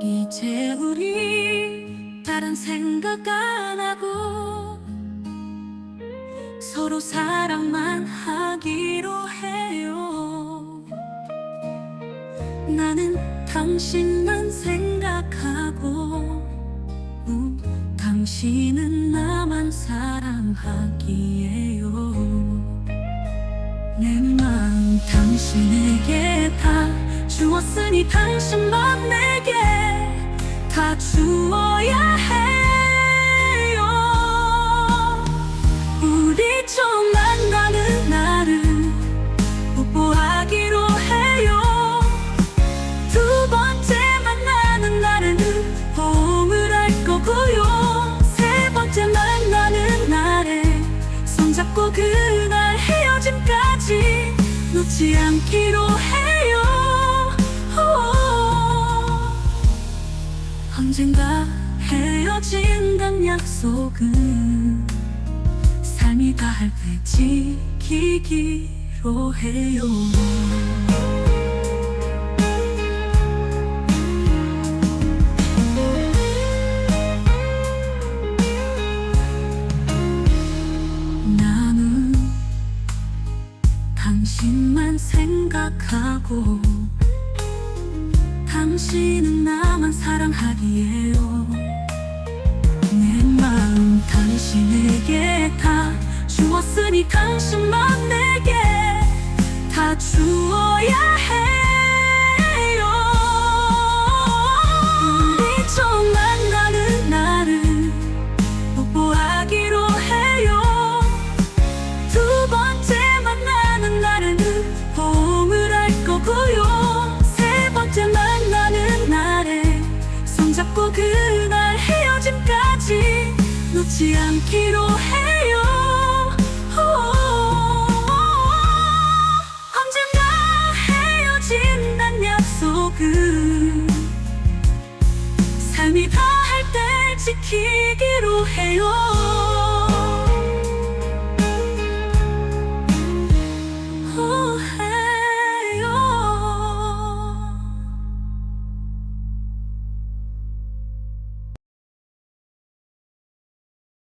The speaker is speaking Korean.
이제 우리 다른 생각 안 하고 서로 사랑만 하기로 해요. 나는 당신만 생각하고 음, 당신은 나만 사랑하기에요. 내 마음 당신에게 다 주었으니 당신만 내게 다 주어야 해요. 우리 처음 만나는 날은 뽀뽀하기로 해요. 두 번째 만나는 날에는 호응을 할 거고요. 세 번째 만나는 날에 손잡고 그날 놓지 않기로 해요. 오. 언젠가 헤어진단 약속은 삶이 다할 때 지키기로 해요. 당신만 생각하고 당신은 나만 사랑하기에요. 내 마음 당신에게 다 주었으니 당신만 내게 다 주어야 놓지 않기로 해요. 언젠가 헤어진단 약속은 삶이 다 할 때 지키기로 해요